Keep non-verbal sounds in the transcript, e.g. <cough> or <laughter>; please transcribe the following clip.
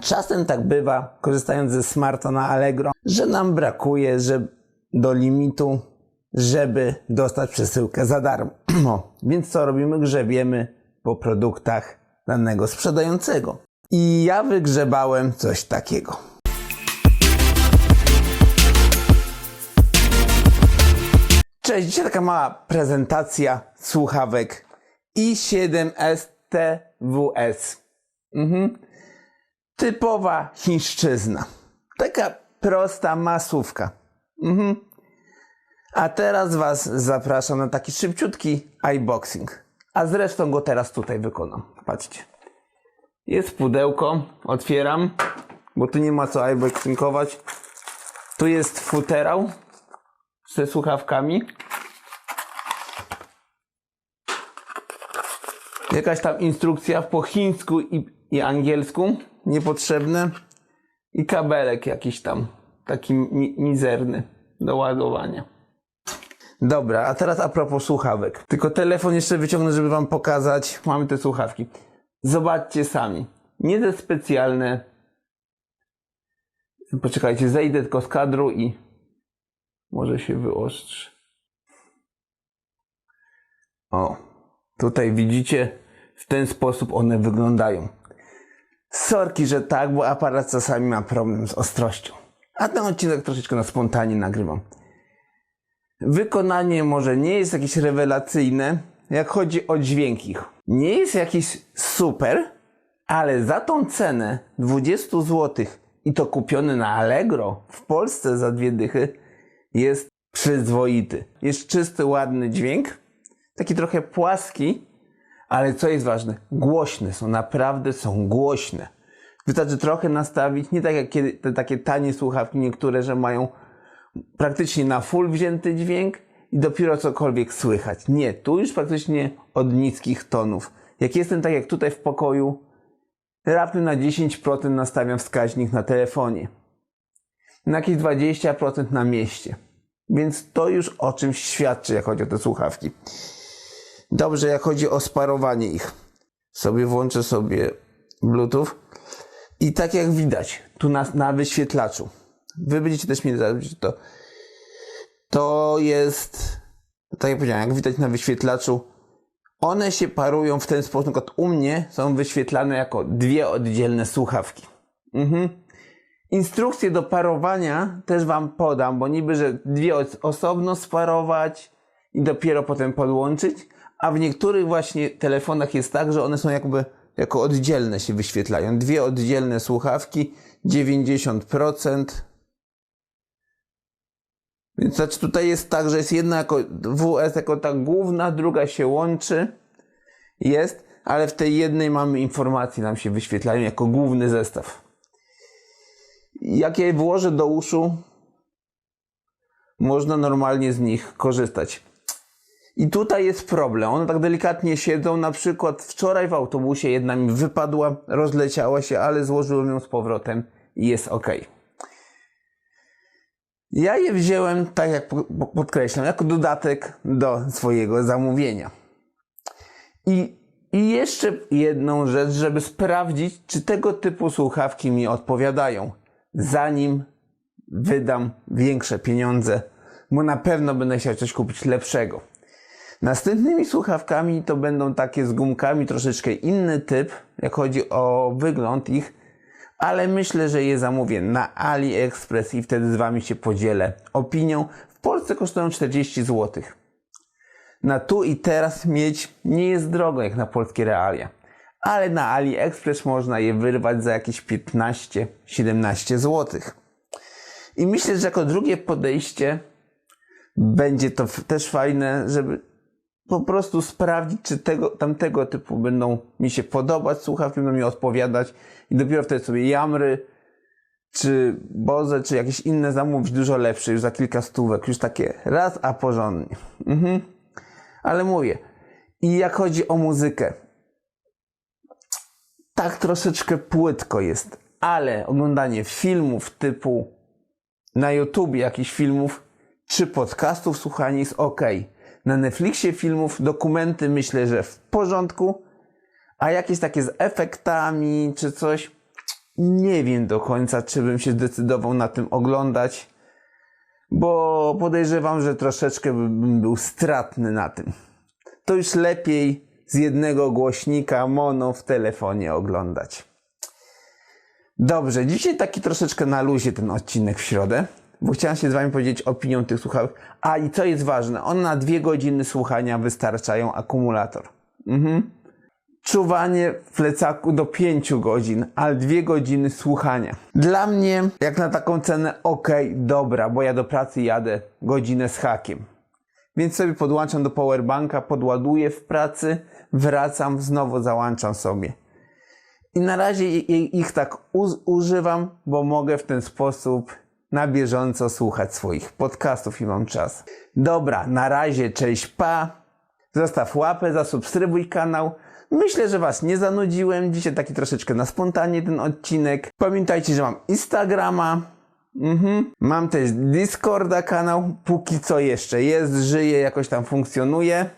Czasem tak bywa, korzystając ze smarta na Allegro, że nam brakuje że do limitu, żeby dostać przesyłkę za darmo. <clears throat> Więc co robimy? Grzebiemy po produktach danego sprzedającego. I ja wygrzebałem coś takiego. Cześć, dzisiaj taka mała prezentacja słuchawek i7S TWS. Mhm. Typowa chińszczyzna. Taka prosta masówka. Mhm. A teraz Was zapraszam na taki szybciutki unboxing. A zresztą go teraz tutaj wykonam. Patrzcie. Jest pudełko, otwieram, bo tu nie ma co unboxingować. Tu jest futerał ze słuchawkami. Jakaś tam instrukcja po chińsku i, i angielsku, niepotrzebne. I kabelek jakiś tam, taki mi, mizerny do ładowania. Dobra, a teraz a propos słuchawek. Tylko telefon jeszcze wyciągnę, żeby wam pokazać. Mamy te słuchawki. Zobaczcie sami. Nie te specjalne. Poczekajcie, zejdę tylko z kadru i może się wyostrzy. O, tutaj widzicie, w ten sposób one wyglądają. Sorki, że tak, bo aparat czasami ma problem z ostrością. A ten odcinek troszeczkę na spontanie nagrywam. Wykonanie może nie jest jakieś rewelacyjne, jak chodzi o dźwięk ich. Nie jest jakiś super, ale za tą cenę 20 zł i to kupione na Allegro w Polsce za dwie dychy jest przyzwoity. Jest czysty, ładny dźwięk, taki trochę płaski, ale co jest ważne, głośne są, naprawdę są głośne. Wystarczy trochę nastawić, nie tak jak kiedy, te takie tanie słuchawki niektóre, że mają praktycznie na full wzięty dźwięk i dopiero cokolwiek słychać. Nie, tu już praktycznie od niskich tonów. Jak jestem tak jak tutaj w pokoju, raptem na 10% nastawiam wskaźnik na telefonie. Na jakieś 20% na mieście. Więc to już o czymś świadczy, jak chodzi o te słuchawki. Dobrze, jak chodzi o sparowanie ich. Sobie włączę sobie Bluetooth i tak jak widać, tu na, na wyświetlaczu. Wy będziecie też mieli to. To jest, tak jak powiedziałem, jak widać na wyświetlaczu, one się parują w ten sposób, na u mnie są wyświetlane jako dwie oddzielne słuchawki. Mhm. Instrukcje do parowania też Wam podam, bo niby, że dwie osobno sparować i dopiero potem podłączyć, a w niektórych właśnie telefonach jest tak, że one są jakby jako oddzielne się wyświetlają. Dwie oddzielne słuchawki, 90%. Więc znaczy tutaj jest tak, że jest jedna jako WS jako ta główna, druga się łączy. Jest, ale w tej jednej mamy informacje, nam się wyświetlają jako główny zestaw. Jak je włożę do uszu, można normalnie z nich korzystać. I tutaj jest problem. One tak delikatnie siedzą. Na przykład wczoraj w autobusie jedna mi wypadła, rozleciała się, ale złożyłem ją z powrotem i jest ok. Ja je wziąłem, tak jak podkreślam, jako dodatek do swojego zamówienia. I, I jeszcze jedną rzecz, żeby sprawdzić, czy tego typu słuchawki mi odpowiadają, zanim wydam większe pieniądze, bo na pewno będę chciał coś kupić lepszego. Następnymi słuchawkami to będą takie z gumkami, troszeczkę inny typ, jak chodzi o wygląd ich, ale myślę, że je zamówię na AliExpress i wtedy z Wami się podzielę opinią. W Polsce kosztują 40 zł. Na tu i teraz mieć nie jest drogo jak na polskie realia, ale na AliExpress można je wyrwać za jakieś 15-17 zł. I myślę, że jako drugie podejście będzie to też fajne, żeby po prostu sprawdzić, czy tego, tamtego typu będą mi się podobać, słuchawki będą mi odpowiadać i dopiero wtedy sobie jamry, czy Boze, czy jakieś inne zamówić dużo lepsze, już za kilka stówek, już takie raz, a porządnie. Mhm. Ale mówię, i jak chodzi o muzykę, tak troszeczkę płytko jest, ale oglądanie filmów typu na YouTube jakichś filmów, czy podcastów słuchanie jest ok na Netflixie filmów, dokumenty myślę, że w porządku, a jakieś takie z efektami czy coś, nie wiem do końca, czy bym się zdecydował na tym oglądać, bo podejrzewam, że troszeczkę bym był stratny na tym. To już lepiej z jednego głośnika mono w telefonie oglądać. Dobrze, dzisiaj taki troszeczkę na luzie ten odcinek w środę, bo chciałem się z Wami podzielić opinią tych słuchawek. A i co jest ważne, one na dwie godziny słuchania wystarczają akumulator. Mhm. Czuwanie w plecaku do 5 godzin, ale dwie godziny słuchania. Dla mnie, jak na taką cenę, ok, dobra, bo ja do pracy jadę godzinę z hakiem. Więc sobie podłączam do powerbanka, podładuję w pracy, wracam, znowu załączam sobie. I na razie ich tak używam, bo mogę w ten sposób na bieżąco słuchać swoich podcastów i mam czas. Dobra, na razie, cześć, pa. Zostaw łapę, zasubskrybuj kanał. Myślę, że Was nie zanudziłem. Dzisiaj taki troszeczkę na spontanie ten odcinek. Pamiętajcie, że mam Instagrama. Mhm. Mam też Discorda kanał. Póki co jeszcze jest, żyje, jakoś tam funkcjonuje.